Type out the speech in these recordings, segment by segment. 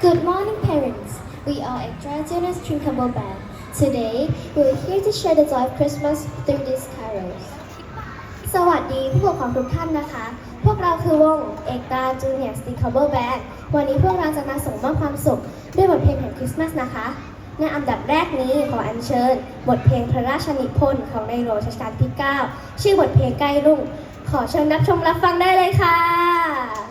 Good morning, parents. We are at Transgenus Drinkable Band. Today, we are here to share the joy of Christmas through these carols. สวัสดีผู้ปกครองทุกท่านนะคะ พวกเราคือวงเอกตาจูเนียร์สติคัพเบอร์แบนด์วันนี้พวกเราจะมาส่งมอบความสุขด้วยบทเพลงของคริสต์มาสนะคะ ในอันดับแรกนี้ขออัญเชิญ บทเพลงพระราชนิพนธ์ของในโลวงรัชกาลที่ 9 ชื่อบทเพลงใกล้รุ่ง ขอเชิญรับชมรับฟังได้เลยค่ะ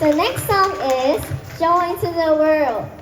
The next song is Showing to the World.